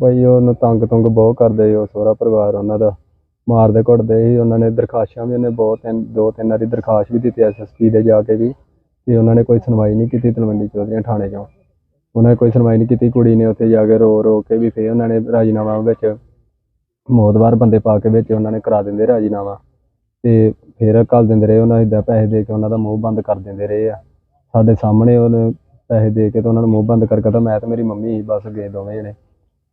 ਭਾਈ ਉਹਨੂੰ ਤੰਗ ਤੁੰਗ ਬਹੁਤ ਕਰਦੇ ਸੀ, ਉਹ ਸਹੁਰਾ ਪਰਿਵਾਰ ਉਹਨਾਂ ਦਾ। ਮਾਰਦੇ ਘੁੱਟਦੇ ਸੀ, ਉਹਨਾਂ ਨੇ ਦਰਖਾਸ਼ਾਂ ਵੀ ਉਹਨੇ ਬਹੁਤ ਤਿੰਨ, ਦੋ ਤਿੰਨ ਵਾਰੀ ਦਰਖਾਸ਼ ਵੀ ਦਿੱਤੀ ਐਸਐਸਪੀ ਦੇ ਜਾ ਕੇ ਵੀ, ਤੇ ਉਹਨਾਂ ਨੇ ਕੋਈ ਸੁਣਵਾਈ ਨਹੀਂ ਕੀਤੀ ਤਲਵੰਡੀ ਚੌਧਰੀਆਂ ਥਾਣੇ 'ਚੋਂ। ਉਹਨਾਂ ਨੇ ਕੋਈ ਸੁਣਵਾਈ ਨਹੀਂ ਕੀਤੀ, ਕੁੜੀ ਨੇ ਉੱਥੇ ਜਾ ਕੇ ਰੋ ਰੋ ਕੇ ਵੀ ਫੇਰ ਉਹਨਾਂ ਨੇ ਰਾਜੀਨਾਮਾ ਵਿੱਚ ਮੋਦਵਾਰ ਬੰਦੇ ਪਾ ਕੇ ਵਿੱਚ ਉਹਨਾਂ ਨੇ ਕਰਾ ਦਿੰਦੇ ਰਾਜੀਨਾਮਾ। ਤੇ ਫਿਰ ਕੱਲ ਦਿੰਦੇ ਰਹੇ ਉਹਨਾਂ ਇਦਾਂ ਪੈਸੇ ਦੇ ਕੇ ਉਹਨਾਂ ਦਾ ਮੂੰਹ ਬੰਦ ਕਰ ਦਿੰਦੇ ਰਹੇ ਆ। ਸਾਡੇ ਸਾਹਮਣੇ ਉਹਨੇ ਪੈਸੇ ਦੇ ਕੇ ਤੇ ਉਹਨਾਂ ਨੂੰ ਮੂੰਹ ਬੰਦ ਕਰ ਤਾਂ ਮੈਂ ਤੇ ਮੇਰੀ ਮੰਮੀ ਹੀ ਬਸ ਗਏ ਦੋਵੇਂ ਜਣੇ।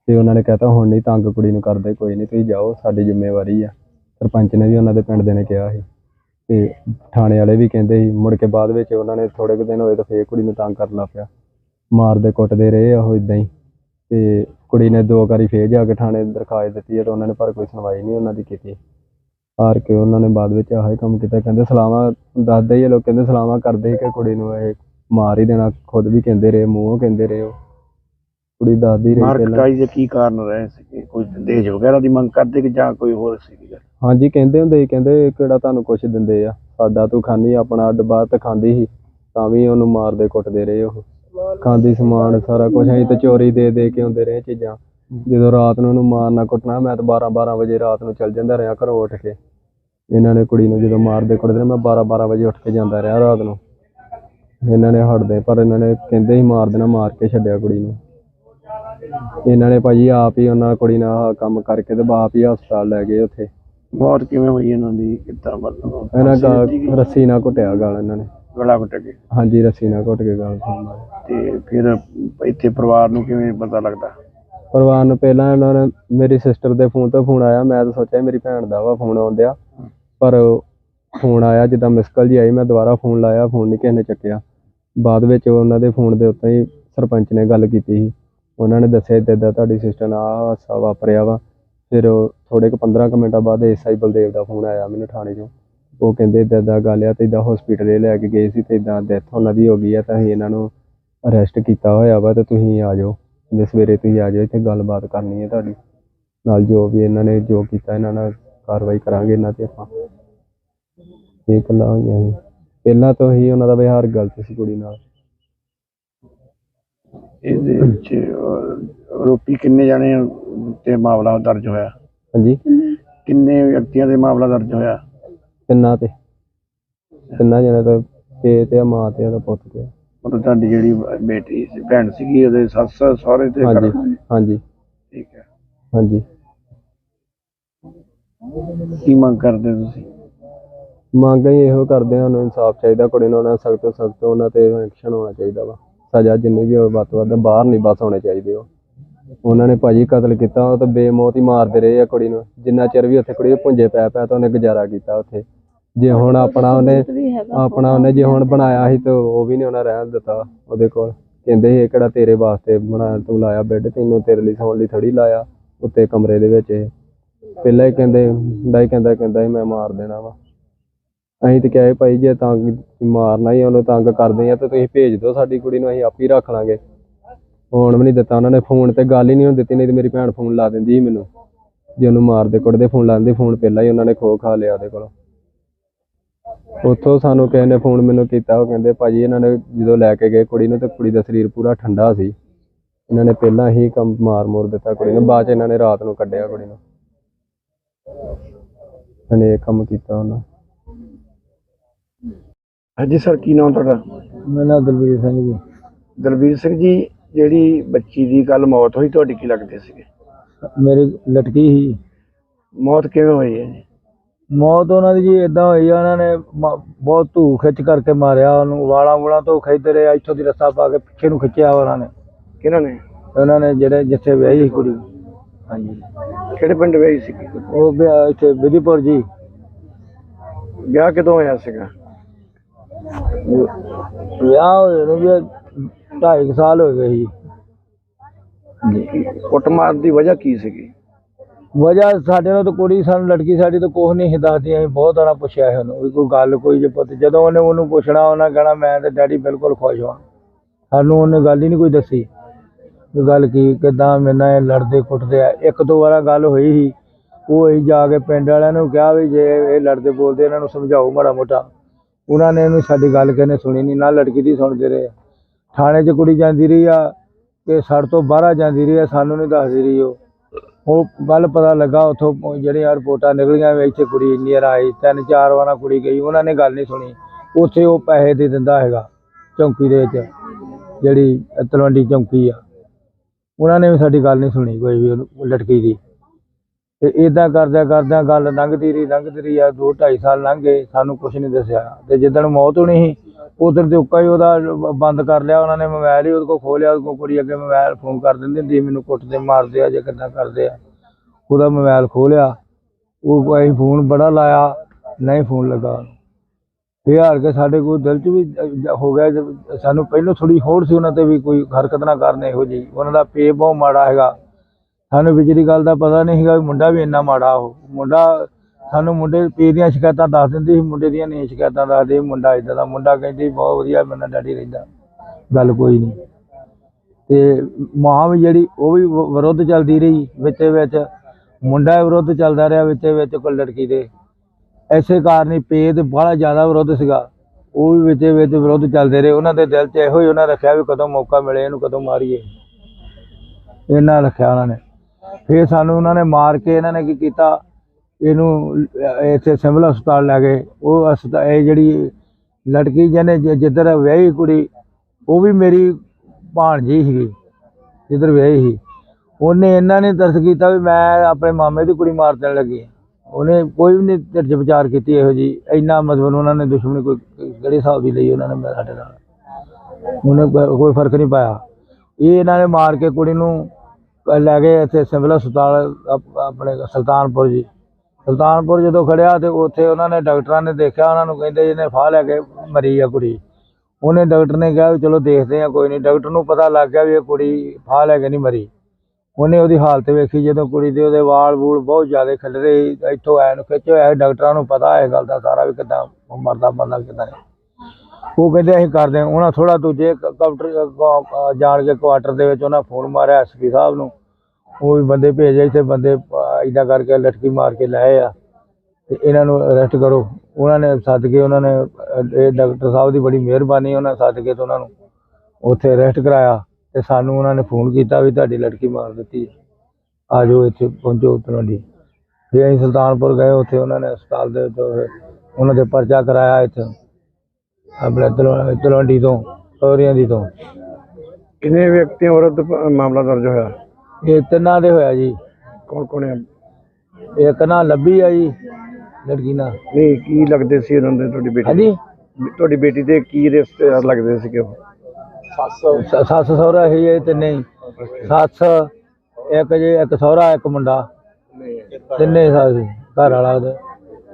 ਤੇ ਉਹਨਾਂ ਨੇ ਕਹਤਾ ਹੁਣ ਨਹੀਂ ਤੰਗ ਕੁੜੀ ਨੂੰ ਕਰਦੇ, ਕੋਈ ਨਹੀਂ, ਤੁਸੀਂ ਜਾਓ, ਸਾਡੀ ਜ਼ਿੰਮੇਵਾਰੀ ਆ। ਸਰਪੰਚ ਨੇ ਵੀ ਉਹਨਾਂ ਦੇ ਪਿੰਡ ਦੇ ਨੇ ਕਿਹਾ ਸੀ। ਤੇ ਥਾਣੇ ਵਾਲੇ ਵੀ ਕਹਿੰਦੇ ਸੀ, ਮੁੜ ਕੇ ਬਾਅਦ ਵਿੱਚ ਉਹਨਾਂ ਨੇ ਥੋੜੇ ਕੁ ਦਿਨ ਹੋਏ ਤਾਂ ਫੇਰ ਕੁੜੀ ਨੂੰ ਤੰਗ ਕਰਨ ਲੱਗ ਪਿਆ। ਮਾਰਦੇ ਕੁੱਟਦੇ ਰਹੇ ਆ ਉਹ ਇਦਾਂ ਹੀ। ਤੇ ਕੁੜੀ ਨੇ ਦੋ ਵਾਰੀ ਫੇਰ ਜਾ ਕੇ ਥਾਣੇ ਦਰਖਾਸਤ ਦਿੱਤੀ ਹੈ ਤਾਂ ਉਹਨਾਂ ਨੇ ਪਰ ਕੋਈ ਸੁਣਵਾਈ ਨਹੀਂ ਉਹਨਾਂ ਦੀ ਕੀਤੀ। ਹਾਰ ਕੇ ਉਹਨਾਂ ਨੇ ਬਾਅਦ ਵਿੱਚ ਆਹ ਹੀ ਕੰਮ ਕੀਤਾ, ਕਹਿੰਦੇ ਸਲਾਮਾਂ ਦੱਸਦੇ ਹੀ ਆ ਲੋਕ, ਕਹਿੰਦੇ ਸਲਾਮਾਂ ਕਰਦੇ ਸੀ ਕਿ ਕੁੜੀ ਨੂੰ ਇਹ ਮਾਰ ਹੀ ਦੇਣਾ, ਖੁਦ ਵੀ ਕਹਿੰਦੇ ਰਹੇ, ਮੂੰਹੋਂ ਕਹਿੰਦੇ ਰਹੇ ਉਹ। ਕੁੜੀ ਦੱਸਦੀ ਰਹੀ ਮਾਰ ਪਹਿਲਾਂ। ਕਟਾਈ ਦੇ ਕੀ ਕਾਰਨ ਰਹੇ ਸੀ ਕੋਈ ਦਹੇਜ ਵਗੈਰਾ ਦੀ ਮੰਗ ਕਰਦੇ ਕਿ ਜਾਂ ਕੋਈ ਹੋਰ ਸੀ ਗੱਲ? ਹਾਂਜੀ ਕਹਿੰਦੇ ਹੁੰਦੇ ਸੀ ਕਹਿੰਦੇ ਕਿਹੜਾ ਤੁਹਾਨੂੰ ਕੁਛ ਦਿੰਦੇ ਆ? ਸਾਡਾ ਤੂੰ ਖਾਨੀ ਆਪਣਾ ਅੱਡ ਤੇ ਖਾਂਦੀ ਸੀ ਤਾਂ ਵੀ ਉਹਨੂੰ ਮਾਰਦੇ ਕੁੱਟਦੇ ਰਹੇ ਉਹ। ਖਾਂਦੀ ਸਮਾਨ ਸਾਰਾ ਕੁਝ ਅਸੀਂ ਤੇ ਚੋਰੀ ਦੇ ਦੇ ਕੇ ਹੁੰਦੇ ਰਹੇ ਚੀਜ਼ਾਂ। ਜਦੋਂ ਰਾਤ ਨੂੰ ਉਹਨੂੰ ਮਾਰਨਾ ਕੁੱਟਣਾ ਮੈਂ ਤਾਂ 12 12 ਵਜੇ ਰਾਤ ਨੂੰ ਚੱਲ ਜਾਂਦਾ ਰਿਹਾ ਘਰੋਂ ਉੱਠ ਕੇ। ਇਹਨਾਂ ਨੇ ਕੁੜੀ ਨੂੰ ਜਦੋਂ ਮਾਰਦੇ ਕੁੱਟਦੇ ਮੈਂ 12 12 ਵਜੇ ਉੱਠ ਕੇ ਜਾਂਦਾ ਰਿਹਾ ਰਾਤ ਨੂੰ। ਇਹਨਾਂ ਨੇ ਹਟਦੇ ਪਰ ਇਹਨਾਂ ਨੇ ਕਹਿੰਦੇ ਸੀ ਮਾਰ ਦੇਣਾ ਮਾਰ ਕੇ ਛੱਡਿਆ ਕੁੜੀ ਨੂੰ। ਇਹਨਾਂ ਨੇ ਭਾਜੀ ਆਪ ਹੀ ਉਹਨਾਂ ਕੁੜੀ ਨਾਲ ਆਹ ਕੰਮ ਕਰਕੇ ਤੇ ਆਪ ਹੀ ਹਸਪਤਾਲ ਲੈ ਗਏ ਉੱਥੇ। ਬਹੁਤ ਕਿਵੇਂ ਹੋਈ ਇਹਨਾਂ ਦੀ? ਕਿੱਦਾਂ ਮਤਲਬ ਇਹਨਾਂ ਗਈ? ਰੱਸੀ ਨਾਲ ਘੁੱਟਿਆ ਗਾਲ ਇਹਨਾਂ ਨੇ। ਗਲਾ ਘੁੱਟ ਕੇ? ਹਾਂਜੀ ਰੱਸੀ ਨਾਲ ਘੁੱਟ ਕੇ ਗਾਲ ਮਾਰੀ। ਤੇ ਫਿਰ ਇੱਥੇ ਪਰਿਵਾਰ ਨੂੰ ਕਿਵੇਂ ਪਤਾ ਲੱਗਦਾ? ਪਰਿਵਾਰ ਨੂੰ ਪਹਿਲਾਂ ਇਹਨਾਂ ਨੇ ਮੇਰੀ ਸਿਸਟਰ ਦੇ ਫੋਨ ਤੋਂ ਫੋਨ ਆਇਆ। ਮੈਂ ਤਾਂ ਸੋਚਿਆ ਮੇਰੀ ਭੈਣ ਦਾ ਵਾ ਫੋਨ ਆਉਂਦਿਆ ਪਰ ਫੋਨ ਆਇਆ ਜਿੱਦਾਂ ਮਿਸਕਲ ਜੀ ਆਈ ਮੈਂ ਦੁਬਾਰਾ ਫੋਨ ਲਾਇਆ। ਫੋਨ ਨਹੀਂ ਕਿਸੇ ਨੇ ਚੱਕਿਆ। ਬਾਅਦ ਵਿੱਚ ਉਹਨਾਂ ਦੇ ਫੋਨ ਦੇ ਉੱਤੇ ਹੀ ਸਰਪੰਚ ਨੇ ਗੱਲ ਕੀਤੀ ਸੀ। ਉਹਨਾਂ ਨੇ ਦੱਸਿਆ ਇੱਦਾਂ ਇੱਦਾਂ ਤੁਹਾਡੀ ਸਿਸਟਮ ਨਾਲ ਆਹ ਹਾਦਸਾ ਵਾਪਰਿਆ ਵਾ। ਫਿਰ ਥੋੜੇ ਕੁ 15 ਕੁ ਮਿੰਟਾਂ ਬਾਅਦ ਐਸਆਈ ਬਲਦੇਵ ਦਾ ਫੋਨ ਆਇਆ ਮੈਨੂੰ ਥਾਣੇ 'ਚੋਂ। ਉਹ ਕਹਿੰਦੇ ਇੱਦਾਂ ਦਾ ਗੱਲ ਆ ਤੇ ਇੱਦਾਂ ਹਸਪੀਟਲ ਇਹ ਲੈ ਕੇ ਗਏ ਸੀ ਤੇ ਇੱਦਾਂ ਡੈਥ ਉਹਨਾਂ ਦੀ ਹੋ ਗਈ ਆ, ਤਾਂ ਅਸੀਂ ਇਹਨਾਂ ਨੂੰ ਅਰੈਸਟ ਕੀਤਾ ਹੋਇਆ ਵਾ ਤੇ ਤੁਸੀਂ ਆ ਜਾਓ। ਜੇ ਸਵੇਰੇ ਤੁਸੀਂ ਆ ਜਾਓ, ਇੱਥੇ ਗੱਲਬਾਤ ਕਰਨੀ ਹੈ ਤੁਹਾਡੀ। ਨਾਲ ਜੋ ਵੀ ਇਹਨਾਂ ਨੇ ਜੋ ਕੀਤਾ, ਇਹਨਾਂ ਨਾਲ ਕਾਰਵਾਈ ਕਰਾਂਗੇ ਇਹਨਾਂ ਤੇ ਆਪਾਂ। ਇਹ ਗੱਲਾਂ ਹੋਈਆਂ ਸੀ। ਪਹਿਲਾਂ ਤੋਂ ਹੀ ਉਹਨਾਂ ਦਾ ਵਿਹਾਰ ਗਲਤ ਸੀ ਕੁੜੀ ਨਾਲ। ਇਹਦੇ ਵਿੱਚ ਅਹ, ਰੋਪੀ ਕਿੰਨੇ ਜਾਣੇ ਤੇ ਮਾਮਲਾ ਦਰਜ ਹੋਇਆ? ਹਾਂਜੀ। ਕਿੰਨੇ ਵਿਅਕਤੀਆਂ ਦੇ ਮਾਮਲਾ ਦਰਜ ਹੋਇਆ? ਤਿੰਨਾਂ ਤੇ। ਤਿੰਨਾਂ ਜਣੇ ਤਾਂ ਪੇ ਤੇ ਆ, ਮਾਂ ਤੇ ਉਹਦਾ ਪੁੱਤ ਤੇ ਆ। ਮਤਲਬ ਤੁਹਾਡੀ ਜਿਹੜੀ ਬੇਟੀ ਸੀ ਭੈਣ ਸੀਗੀ ਉਹਦੇ ਸੱਸ ਸਹੁਰੇ ਤੇ ਹਾਂਜੀ। ਘਰ- ਹਾਂਜੀ। ਠੀਕ ਹੈ। ਹਾਂਜੀ। ਕੀ ਮੰਗ ਕਰਦੇ ਤੁਸੀਂ? ਮੰਗ ਅਸੀਂ ਇਹੋ ਕਰਦੇ ਹਾਂ ਉਹਨੂੰ ਇਨਸਾਫ ਚਾਹੀਦਾ ਕੁੜੀ ਨੂੰ ਉਹਨਾਂ ਸਖਤ ਤੋਂ ਸਖਤ ਉਹਨਾਂ ਤੇ ਐਕਸ਼ਨ ਹੋਣਾ ਚਾਹੀਦਾ ਵਾ। ਸਜ਼ਾ ਜਿੰਨੀ ਵੀ ਹੋਵੇ ਵੱਧ ਤੋਂ ਵੱਧ ਬਾਹਰ ਨਹੀਂ ਬਸ ਹੋਣੇ ਚਾਹੀਦੇ ਉਹ। ਉਹਨਾਂ ਨੇ ਭਾਜੀ ਕਤਲ ਕੀਤਾ ਉਹ ਤਾਂ ਬੇਮੌਤ ਹੀ ਮਾਰਦੇ ਰਹੇ ਆ ਕੁੜੀ ਨੂੰ। ਜਿੰਨਾ ਚਿਰ ਵੀ ਉੱਥੇ ਕੁੜੀ ਪੁੰਜੇ ਪੈ ਪਿਆ ਤਾਂ ਉਹਨੇ ਗੁਜ਼ਾਰਾ ਕੀਤਾ ਉੱਥੇ। ਜੇ ਹੁਣ ਆਪਣਾ ਉਹਨੇ ਆਪਣਾ ਉਹਨੇ ਜੇ ਹੁਣ ਬਣਾਇਆ ਸੀ ਤਾਂ ਉਹ ਵੀ ਨਹੀਂ ਉਹਨਾਂ ਰਹਿਣ ਦਿੱਤਾ ਉਹਦੇ ਕੋਲ। ਕਹਿੰਦੇ ਸੀ ਇਹ ਕਿਹੜਾ ਤੇਰੇ ਵਾਸਤੇ ਬਣਾਇਆ ਤੂੰ ਲਾਇਆ ਬੈੱਡ ਤੈਨੂੰ ਤੇਰੇ ਲਈ ਸੌਣ ਲਈ ਥੋੜੀ ਲਾਇਆ ਉੱਤੇ ਕਮਰੇ ਦੇ ਵਿੱਚ ਇਹ। ਪਹਿਲਾਂ ਹੀ ਕਹਿੰਦੇ ਹੁੰਦਾ ਹੀ ਕਹਿੰਦਾ ਕਹਿੰਦਾ ਸੀ ਮੈਂ ਮਾਰ ਦੇਣਾ ਵਾ। ਅਸੀਂ ਤੇ ਕਿਹਾ ਭਾਈ ਜੇ ਤੰਗ ਮਾਰਨਾ ਹੀ ਉਹਨੂੰ ਤੰਗ ਕਰਦੇ ਆ, ਤਾਂ ਤੁਸੀਂ ਭੇਜ ਦਿਓ ਸਾਡੀ ਕੁੜੀ ਨੂੰ, ਅਸੀਂ ਆਪ ਹੀ ਰੱਖ ਲਾਂਗੇ। ਫੋਨ ਵੀ ਨਹੀਂ ਦਿੱਤਾ ਉਹਨਾਂ ਨੇ, ਫੋਨ ਤੇ ਗੱਲ ਹੀ ਨਹੀਂ ਹੁਣ ਦਿੱਤੀ, ਨਹੀਂ ਤੇ ਮੇਰੀ ਭੈਣ ਫੋਨ ਲਾ ਦਿੰਦੀ ਸੀ ਮੈਨੂੰ। ਜੇ ਉਹਨੂੰ ਮਾਰਦੇ ਕੁੱਟਦੇ ਫੋਨ ਲਾਉਂਦੇ, ਫੋਨ ਪਹਿਲਾਂ ਹੀ ਉਹਨਾਂ ਨੇ ਖੋ ਖਾ ਲਿਆ ਉਹਦੇ ਕੋਲੋਂ। ਉੱਥੋਂ ਸਾਨੂੰ ਕਿਸੇ ਨੇ ਫੋਨ ਮੈਨੂੰ ਕੀਤਾ, ਉਹ ਕਹਿੰਦੇ ਭਾਜੀ ਇਹਨਾਂ ਨੇ ਜਦੋਂ ਲੈ ਕੇ ਗਏ ਕੁੜੀ ਨੂੰ, ਤੇ ਕੁੜੀ ਦਾ ਸਰੀਰ ਪੂਰਾ ਠੰਡਾ ਸੀ। ਇਹਨਾਂ ਨੇ ਪਹਿਲਾਂ ਹੀ ਕੰਮ ਮਾਰ ਮੋਰ ਦਿੱਤਾ ਕੁੜੀ ਨੂੰ, ਬਾਅਦ ਚ ਇਹਨਾਂ ਨੇ ਰਾਤ ਨੂੰ ਕੱਢਿਆ ਕੁੜੀ ਨੂੰ। ਇਹਨੇ ਇਹ ਕੰਮ ਕੀਤਾ ਉਹਨਾਂ। ਹਾਂਜੀ ਸਰ ਕੀ ਨਾਮ ਤੁਹਾਡਾ? ਮੇਰਾ ਨਾਮ ਦਲਵੀਰ ਸਿੰਘ ਜੀ। ਦਲਬੀਰ ਸਿੰਘ ਜੀ ਜਿਹੜੀ ਬੱਚੀ ਦੀ ਕੱਲ ਮੌਤ ਹੋਈ ਤੁਹਾਡੀ ਕੀ ਲੱਗਦੇ ਸੀਗੇ? ਮੇਰੀ ਲਟਕੀ ਸੀ। ਮੌਤ ਕਿਵੇਂ ਹੋਈ ਹੈ ਜੀ? ਮੌਤ ਉਹਨਾਂ ਦੀ ਜੀ ਇਦਾਂ ਹੋਈ ਆ ਉਹਨਾਂ ਨੇ ਮ- ਬਹੁਤ ਧੂ ਖਿੱਚ ਕਰਕੇ ਮਾਰਿਆ ਉਹਨੂੰ ਵਾਲਾਂ ਵੂਲਾਂ ਤੋਂ ਖਿੱਚਦੇ ਰਹੇ ਇੱਥੋਂ ਦੀ ਰੱਸਾ ਪਾ ਕੇ ਪਿੱਛੇ ਨੂੰ ਖਿੱਚਿਆ ਉਹਨਾਂ ਨੇ। ਕਿਹਨਾਂ ਨੇ? ਉਹਨਾਂ ਨੇ ਜਿਹੜੇ ਜਿੱਥੇ ਵਿਆਹੀ ਸੀ ਕੁੜੀ। ਹਾਂਜੀ। ਕਿਹੜੇ ਪਿੰਡ ਵਿਆਹੀ ਸੀਗੀ ਉਹ ਵਿਆਹ ਇੱਥੇ ਵਿਧੀਪੁਰ ਜੀ। ਵਿਆਹ ਕਦੋਂ ਹੋਇਆ ਸੀਗਾ? ਵਿਆਹ ਹੋਏ ਨੂੰ ਵੀ ਢਾਈ ਕੁ ਸਾਲ ਹੋ ਗਏ ਸੀ। ਕੁੱਟਮਾਰ ਦੀ ਵਜ੍ਹਾ ਕੀ ਸੀਗੀ? ਵਜ੍ਹਾ ਸਾਡੇ ਨਾਲ ਤਾਂ ਕੁੜੀ ਸਾਨੂੰ ਲੜਕੀ ਸਾਡੀ ਤਾਂ ਕੁਛ ਨਹੀਂ ਦੱਸਦੀ ਅਸੀਂ ਬਹੁਤ ਤਰ੍ਹਾਂ ਪੁੱਛਿਆ ਸੀ ਉਹਨੂੰ ਵੀ ਕੋਈ ਗੱਲ ਕੋਈ ਜੇ ਪੁੱਤ ਜਦੋਂ ਉਹਨੇ ਉਹਨੂੰ ਪੁੱਛਣਾ ਉਹਨਾਂ ਕਹਿਣਾ ਮੈਂ ਤੇ ਡੈਡੀ ਬਿਲਕੁਲ ਖੁਸ਼ ਹਾਂ। ਸਾਨੂੰ ਉਹਨੇ ਗੱਲ ਹੀ ਨਹੀਂ ਕੋਈ ਦੱਸੀ ਵੀ ਗੱਲ ਕੀ ਕਿਦਾਂ ਇਹ ਲੜਦੇ ਕੁੱਟਦੇ ਆ। ਇੱਕ ਦੋ ਵਾਰਾ ਗੱਲ ਹੋਈ ਸੀ ਉਹ ਅਸੀਂ ਜਾ ਕੇ ਪਿੰਡ ਵਾਲਿਆਂ ਨੂੰ ਕਿਹਾ ਵੀ ਜੇ ਇਹ ਲੜਦੇ ਬੋਲਦੇ ਇਹਨਾਂ ਨੂੰ ਸਮਝਾਓ ਮਾੜਾ ਮੋਟਾ। ਉਹਨਾਂ ਨੇ ਇਹਨੂੰ ਸਾਡੀ ਗੱਲ ਕਹਿੰਦੇ ਸੁਣੀ ਨਹੀਂ ਨਾ ਲੜਕੀ ਦੀ ਸੁਣਦੇ ਰਹੇ ਥਾਣੇ 'ਚ ਕੁੜੀ ਜਾਂਦੀ ਰਹੀ ਆ ਕਿ ਸਾਡੇ ਤੋਂ ਬਾਹਰ ਜਾਂਦੀ ਰਹੀ ਆ, ਸਾਨੂੰ ਨਹੀਂ ਦੱਸਦੀ ਰਹੀ ਉਹ। ਉਹ ਗੱਲ ਪਤਾ ਲੱਗਾ ਉੱਥੋਂ ਜਿਹੜੀਆਂ ਰਿਪੋਰਟਾਂ ਨਿਕਲੀਆਂ ਵੀ ਇੱਥੇ ਕੁੜੀ ਇੰਨੀ ਆਈ ਤਿੰਨ ਚਾਰ ਵਾਰਾਂ ਕੁੜੀ ਗਈ, ਉਹਨਾਂ ਨੇ ਗੱਲ ਨਹੀਂ ਸੁਣੀ। ਉੱਥੇ ਉਹ ਪੈਸੇ ਦੇ ਦਿੰਦਾ ਹੈਗਾ, ਚੌਂਕੀ ਦੇ ਵਿੱਚ, ਜਿਹੜੀ ਤਲਵੰਡੀ ਚੌਂਕੀ ਆ। ਉਹਨਾਂ ਨੇ ਵੀ ਸਾਡੀ ਗੱਲ ਨਹੀਂ ਸੁਣੀ ਕੋਈ ਵੀ ਉਹਨੂੰ- ਲਟਕੀ ਦੀ। ਤੇ ਇਦਾਂ ਕਰਦਿਆਂ ਕਰਦਿਆਂ ਗੱਲ ਲੰਘਦੀ ਰਹੀ ਲੰਘਦੀ ਰਹੀ ਆ ਦੋ ਢਾਈ ਸਾਲ ਲੰਘ ਗਏ ਸਾਨੂੰ ਕੁਝ ਨਹੀਂ ਦੱਸਿਆ। ਤੇ ਜਿੱਦਣ ਮੌਤ ਹੋਣੀ ਸੀ ਉਧਰ ਤੇ ਉੱਕਾ ਹੀ ਉਹਦਾ ਬੰਦ ਕਰ ਲਿਆ ਉਹਨਾਂ ਨੇ ਮੋਬਾਈਲ ਹੀ ਉਹਦੇ ਕੋਲ ਖੋਲਿਆ ਉਹਦੇ ਕੋਲ ਕੁੜੀ ਅੱਗੇ ਮੋਬਾਈਲ ਫੋਨ ਕਰ ਦਿੰਦੀ ਹੁੰਦੀ ਸੀ, ਮੈਨੂੰ ਕੁੱਟਦੇ ਮਾਰਦੇ ਆ ਜਾਂ ਕਿੱਦਾਂ ਕਰਦੇ ਆ। ਉਹਦਾ ਮੋਬਾਈਲ ਖੋਲਿਆ ਉਹ ਅਸੀਂ ਫੋਨ ਬੜਾ ਲਾਇਆ ਨਹੀਂ ਫੋਨ ਲੱਗਾ। ਫਿਰ ਹਾਰ ਕੇ ਸਾਡੇ ਕੋਲ ਦਿਲ 'ਚ ਵੀ ਹੋ ਗਿਆ ਜਦ ਸਾਨੂੰ ਪਹਿਲਾਂ ਥੋੜੀ ਹੋੜ ਸੀ ਉਹਨਾਂ ਤੇ ਵੀ ਕੋਈ ਹਰਕਤ ਨਾ ਕਰਨ ਇਹੋ ਜਿਹੀ। ਉਹਨਾਂ ਦਾ ਪੇ ਬਹੁਤ ਮਾੜਾ ਹੈਗਾ। ਸਾਨੂੰ ਵਿਚਲੀ ਗੱਲ ਦਾ ਪਤਾ ਨਹੀਂ ਸੀਗਾ ਵੀ ਮੁੰਡਾ ਵੀ ਇੰਨਾ ਮਾੜਾ ਉਹ। ਮੁੰਡਾ, ਸਾਨੂੰ ਮੁੰਡੇ ਪੇ ਦੀਆਂ ਸ਼ਿਕਾਇਤਾਂ ਦੱਸ ਦਿੰਦੀ ਸੀ, ਮੁੰਡੇ ਦੀਆਂ ਨਹੀਂ ਸ਼ਿਕਾਇਤਾਂ ਦੱਸਦੇ ਵੀ ਮੁੰਡਾ ਇਦਾਂ ਦਾ। ਮੁੰਡਾ ਕਹਿੰਦੇ, ਬਹੁਤ ਵਧੀਆ, ਮੇਰਾ ਡੈਡੀ ਰਹਿੰਦਾ। ਗੱਲ ਕੋਈ ਨਹੀਂ। ਤੇ ਮਾਂ ਵੀ ਜਿਹੜੀ, ਉਹ ਵੀ ਵਿਰੁੱਧ ਚੱਲਦੀ ਰਹੀ, ਵਿੱਚ ਵਿੱਚ। ਮੁੰਡਾ ਵਿਰੁੱਧ ਚੱਲਦਾ ਰਿਹਾ, ਵਿੱਚ ਵਿੱਚ ਕੋਈ ਲੜਕੀ ਦੇ। ਐਸੇ ਕਾਰਨ ਹੀ ਪੇ ਤੇ ਬੜਾ ਜ਼ਿਆਦਾ ਵਿਰੁੱਧ ਸੀਗਾ। ਉਹ ਵੀ ਵਿੱਚ ਵਿੱਚ ਵਿਰੁੱਧ ਚੱਲਦੇ ਰਹੇ। ਉਹਨਾਂ ਦੇ ਦਿਲ 'ਚ ਇਹੋ ਹੀ ਉਹਨਾਂ ਰੱਖਿਆ ਵੀ ਕਦੋਂ ਮੌਕਾ ਮਿਲੇ, ਇਹਨੂੰ ਕਦੋਂ ਮਾਰੀਏ। ਇਹਨਾਂ ਰੱਖਿਆ ਉਹਨਾਂ ਨੇ। ਫਿਰ ਸਾਨੂੰ ਉਹਨਾਂ ਨੇ ਮਾਰ ਕੇ ਇਹਨਾਂ ਨੇ ਕੀ ਕੀਤਾ? ਇਹਨੂੰ ਇੱਥੇ ਸਿਵਲ ਹਸਪਤਾਲ ਲੈ ਗਏ। ਉਹ ਹਸਪਤਾਲ ਇਹ ਜਿਹੜੀ ਲੜਕੀ ਜਿਹਨੇ ਜਿੱਧਰ ਵਿਆਹੀ ਕੁੜੀ, ਉਹ ਵੀ ਮੇਰੀ ਭਾਣਜੀ ਸੀਗੀ, ਜਿੱਧਰ ਵਿਆਹੀ ਸੀ। ਉਹਨੇ ਇਹਨਾਂ ਨੇ ਤਰਸ ਕੀਤਾ ਵੀ ਮੈਂ ਆਪਣੇ ਮਾਮੇ ਦੀ ਕੁੜੀ ਮਾਰ ਦੇਣ ਲੱਗੀ। ਉਹਨੇ ਕੋਈ ਵੀ ਨਹੀਂ ਧਿਰਜ ਵਿਚਾਰ ਕੀਤੀ ਇਹੋ ਜੀ ਇੰਨਾ ਮਤਲਬ ਉਹਨਾਂ ਨੇ ਦੁਸ਼ਮਣੀ ਕੋਈ ਕਿਹੜੇ ਹਿਸਾਬ ਦੀ ਲਈ ਉਹਨਾਂ ਨੇ ਮੇਰੇ ਸਾਡੇ ਨਾਲ। ਉਹਨੇ ਕੋਈ ਫ਼ਰਕ ਨਹੀਂ ਪਾਇਆ। ਇਹ ਇਹਨਾਂ ਨੇ ਮਾਰ ਕੇ ਕੁੜੀ ਨੂੰ ਲੈ ਗਏ ਇੱਥੇ ਸਿਵਲ ਹਸਪਤਾਲ ਆਪ- ਆਪਣੇ ਸੁਲਤਾਨਪੁਰ ਜੀ। ਸੁਲਤਾਨਪੁਰ ਜਦੋਂ ਖੜਿਆ ਤੇ ਉੱਥੇ ਉਹਨਾਂ ਨੇ ਡਾਕਟਰਾਂ ਨੇ ਦੇਖਿਆ ਉਹਨਾਂ ਨੂੰ ਕਹਿੰਦੇ ਜਿਹਨੇ ਫਾਹ ਲੈ ਕੇ ਮਰੀ ਆ ਕੁੜੀ। ਉਹਨੇ ਡਾਕਟਰ ਨੇ ਕਿਹਾ ਵੀ ਚਲੋ ਦੇਖਦੇ ਆ ਕੋਈ ਨਹੀਂ। ਡਾਕਟਰ ਨੂੰ ਪਤਾ ਲੱਗ ਗਿਆ ਵੀ ਇਹ ਕੁੜੀ ਫਾਹ ਲੈ ਕੇ ਨਹੀਂ ਮਰੀ। ਉਹਨੇ ਉਹਦੀ ਹਾਲਤ ਵੇਖੀ ਜਦੋਂ ਕੁੜੀ ਦੇ ਉਹਦੇ ਵਾਲ ਵੂਲ ਬਹੁਤ ਜ਼ਿਆਦਾ ਖਿਲਰੇ ਸੀ, ਇੱਥੋਂ ਐਨ ਖਿੱਚ ਹੋਇਆ ਸੀ। ਡਾਕਟਰਾਂ ਨੂੰ ਪਤਾ ਹੈ ਗੱਲ ਦਾ ਸਾਰਾ ਵੀ ਕਿੱਦਾਂ ਮਰਦਾ ਬੰਦਾ ਕਿੱਦਾਂ ਨਹੀਂ ਉਹ ਕਹਿੰਦੇ ਅਸੀਂ ਕਰਦੇ ਹਾਂ। ਉਹਨਾਂ ਥੋੜਾ ਦੂਜੇ ਕਾਊਂਟਰ ਜਾਣ ਕੇ ਕੁਆਟਰ ਦੇ ਵਿੱਚ ਉਹਨਾਂ ਫੋਨ ਮਾਰਿਆ ਐਸਪੀ ਸਾਹਿਬ ਨੂੰ। ਉਹ ਵੀ ਬੰਦੇ ਭੇਜੇ ਇੱਥੇ, ਬੰਦੇ ਇਦਾਂ ਕਰਕੇ ਲਟਕੀ ਮਾਰ ਕੇ ਲਾਏ ਆ। ਤੇ ਇਹਨਾਂ ਨੂੰ ਅਰੈਸਟ ਕਰੋ। ਉਹਨਾਂ ਨੇ ਸੱਦ ਕੇ ਉਹਨਾਂ ਨੇ ਇਹ ਡਾਕਟਰ ਸਾਹਿਬ ਦੀ ਬੜੀ ਮਿਹਰਬਾਨੀ ਉਹਨਾਂ ਸੱਦ ਕੇ ਤੇ ਉਹਨਾਂ ਨੂੰ ਉੱਥੇ ਅਰੈਸਟ ਕਰਾਇਆ। ਤੇ ਸਾਨੂੰ ਉਹਨਾਂ ਨੇ ਫੋਨ ਕੀਤਾ ਵੀ ਤੁਹਾਡੀ ਲੜਕੀ ਮਾਰ ਦਿੱਤੀ ਆ। ਜਾਓ ਇੱਥੇ ਪਹੁੰਚੋ ਤੁਹਾਡੀ ਫਿਰ ਅਸੀਂ ਸੁਲਤਾਨਪੁਰ ਗਏ, ਉੱਥੇ ਉਹਨਾਂ ਨੇ ਹਸਪਤਾਲ ਦੇ ਵਿੱਚ ਫਿਰ ਉਹਨਾਂ ਦੇ ਪਰਚਾ ਕਰਾਇਆ ਇੱਥੇ। ਆਪਣੇ ਤਲਵ- ਤਲਵੰਡੀ ਤੋਂ ਤੋਰੀਆਂ ਦੀ ਤੋਂ। ਕਿੰਨੇ ਵਿਅਕਤੀਆਂ ਵਿਰੁੱਧ ਪ- ਮਾਮਲਾ ਦਰਜ ਹੋਇਆ? ਇਹ ਤਿੰਨਾਂ ਦੇ ਹੋਇਆ ਜੀ। ਕੌਣ ਕੌਣ ਹੈ? ਇੱਕ ਨਾ ਲੱਭੀ ਆ ਜੀ ਲੜਕੀ ਨਾਲ ਨਹੀਂ ਕੀ ਲੱਗਦੇ ਸੀ ਉਹਨਾਂ ਦੇ ਤੁਹਾਡੀ ਬੇਟੀ? ਹਾਂਜੀ। ਤੁਹਾਡੀ ਬੇਟੀ ਦੇ ਕੀ ਰਿਸ਼ਤੇਦਾਰ ਲੱਗਦੇ ਸੀਗੇ ਉਹ? ਸ- ਸੱਸ ਸਹੁਰਾ ਹੀ ਇਹ ਤਿੰਨੇ ਹੀ। ਸੱਸ ਇੱਕ ਜੀ ਇੱਕ ਸਹੁਰਾ ਇੱਕ ਮੁੰਡਾ। ਤਿੰਨੇ ਸੱਸ ਘਰ ਵਾਲਾ ਉਹਦੇ।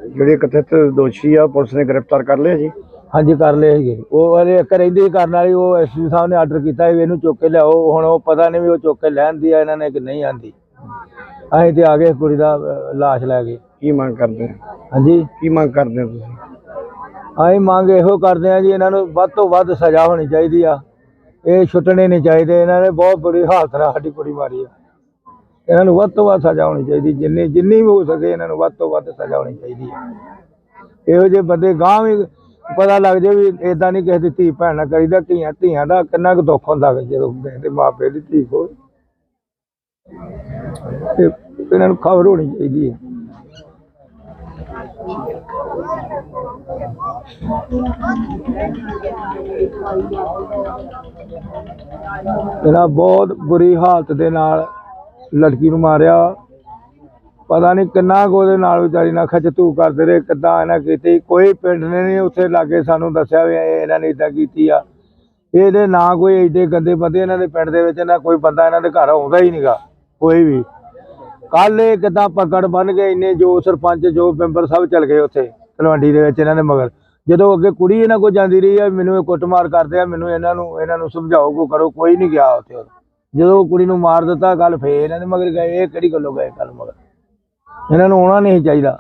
ਜਿਹੜੇ ਕਥਿਤ ਦੋਸ਼ੀ ਆ ਪੁਲਿਸ ਨੇ ਗ੍ਰਿਫਤਾਰ ਕਰ ਲਿਆ ਜੀ? ਹਾਂਜੀ ਕਰ ਲਏ ਸੀਗੇ। ਉਹ ਵਾਲੇ ਇੱਕ ਰਹਿੰਦੀ ਸੀ ਕਰਨ ਵਾਲੀ ਉਹ ਐਸਪੀ ਸਾਹਿਬ ਨੇ ਆਰਡਰ ਕੀਤਾ ਵੀ ਇਹਨੂੰ ਚੁੱਕ ਕੇ ਲਿਆਓ। ਹੁਣ ਉਹ ਪਤਾ ਨਹੀਂ ਵੀ ਉਹ ਚੁੱਕ ਕੇ ਲੈਂਦੀ ਆ ਇਹਨਾਂ ਨੇ ਕਿ ਨਹੀਂ ਆਂਦੀ। ਅਸੀਂ ਤੇ ਆ ਗਏ ਕੁੜੀ ਦਾ ਅਹ, ਲਾਸ਼ ਲੈ ਕੇ ਕੀ ਮੰਗ ਕਰਦੇ ਆ ਹਾਂਜੀ? ਕੀ ਮੰਗ ਕਰਦੇ ਆ ਤੁਸੀਂ? ਅਸੀਂ ਮੰਗ ਇਹੋ ਕਰਦੇ ਆ ਜੀ ਇਹਨਾਂ ਨੂੰ ਵੱਧ ਤੋਂ ਵੱਧ ਸਜ਼ਾ ਹੋਣੀ ਚਾਹੀਦੀ ਆ। ਇਹ ਛੁੱਟਣੇ ਨਹੀਂ ਚਾਹੀਦੇ। ਇਹਨਾਂ ਨੇ ਬਹੁਤ ਬੁਰੀ ਹਾਲਤ ਨਾਲ ਸਾਡੀ ਕੁੜੀ ਮਾਰੀ ਆ। ਇਹਨਾਂ ਨੂੰ ਵੱਧ ਤੋਂ ਵੱਧ ਸਜ਼ਾ ਹੋਣੀ ਚਾਹੀਦੀ। ਜਿੰਨੀ ਜਿੰਨੀ ਵੀ ਹੋ ਸਕੇ ਇਹਨਾਂ ਨੂੰ ਵੱਧ ਤੋਂ ਵੱਧ ਸਜ਼ਾ ਹੋਣੀ ਚਾਹੀਦੀ ਹੈ ਇਹੋ ਜਿਹੇ ਬੰਦੇ ਗਾਂ ਵੀ ਪਤਾ ਲੱਗ ਜਾਏ ਵੀ ਇਦਾਂ ਨਹੀਂ ਕਿਸੇ ਦੀ ਧੀ ਭੈਣ ਨਾਲ ਕਰੀਦਾ, ਧੀਆਂ ਧੀਆਂ ਦਾ ਕਿੰਨਾ ਕੁ ਦੁੱਖ ਹੁੰਦਾ ਵਾ ਜਦੋਂ ਕਿਸੇ ਮਾਪੇ ਦੀ ਧੀ ਹੋਵੇ ਤੇ ਇਹਨਾਂ ਨੂੰ ਖਬਰ ਹੋਣੀ ਚਾਹੀਦੀ ਹੈ ਇਹਨਾਂ ਬਹੁਤ ਬੁਰੀ ਹਾਲਤ ਦੇ ਨਾਲ ਲੜਕੀ ਨੂੰ ਮਾਰਿਆ। ਪਤਾ ਨਹੀਂ ਕਿੰਨਾ ਕੁ ਉਹਦੇ ਨਾਲ ਵਿਚਾਰੀ ਨਾਲ ਖਚਤੂ ਕਰਦੇ ਰਹੇ, ਕਿੱਦਾਂ ਇਹਨਾਂ ਕੀਤੀ। ਕੋਈ ਪਿੰਡ ਨੇ ਨਹੀਂ ਉੱਥੇ ਲਾਗੇ ਸਾਨੂੰ ਦੱਸਿਆ ਵੀ ਇਹਨਾਂ ਨੇ ਇਦਾਂ ਕੀਤੀ ਆ। ਇਹਦੇ ਨਾ ਕੋਈ ਏਡੇ ਗੰਦੇ ਬੰਦੇ ਇਹਨਾਂ ਦੇ ਪਿੰਡ ਦੇ ਵਿੱਚ, ਨਾ ਕੋਈ ਬੰਦਾ ਇਹਨਾਂ ਦੇ ਘਰ ਆਉਂਦਾ ਹੀ ਨਹੀਂਗਾ ਕੋਈ ਵੀ। ਕੱਲ ਇਹ ਕਿੱਦਾਂ ਪਕੜ ਬਣ ਗਏ ਇੰਨੇ ਜੋ ਸਰਪੰਚ, ਜੋ ਮੈਂਬਰ ਸਭ ਚਲ ਗਏ ਉੱਥੇ, ਤਲਵੰਡੀ ਦੇ ਵਿੱਚ ਇਹਨਾਂ ਦੇ ਮਗਰ। ਜਦੋਂ ਅੱਗੇ ਕੁੜੀ ਇਹਨਾਂ ਕੋਲ ਜਾਂਦੀ ਰਹੀ ਆ, ਮੈਨੂੰ ਇਹ ਕੁੱਟਮਾਰ ਕਰਦੇ ਆ, ਮੈਨੂੰ ਇਹਨਾਂ ਨੂੰ ਇਹਨਾਂ ਨੂੰ ਸਮਝਾਓ, ਕੋ ਕਰੋ, ਕੋਈ ਨਹੀਂ ਗਿਆ ਉੱਥੇ। ਜਦੋਂ ਉਹ ਕੁੜੀ ਨੂੰ ਮਾਰ ਦਿੱਤਾ ਗੱਲ ਫੇਰ ਇਹਨਾਂ ਦੇ ਮਗਰ ਗਏ, ਇਹ ਕਿਹੜੀ ਗੱਲੋਂ ਗਏ ਕੱਲ ਮਗਰ? ਇਹਨਾਂ ਨੂੰ ਆਉਣਾ ਨਹੀਂ ਚਾਹੀਦਾ।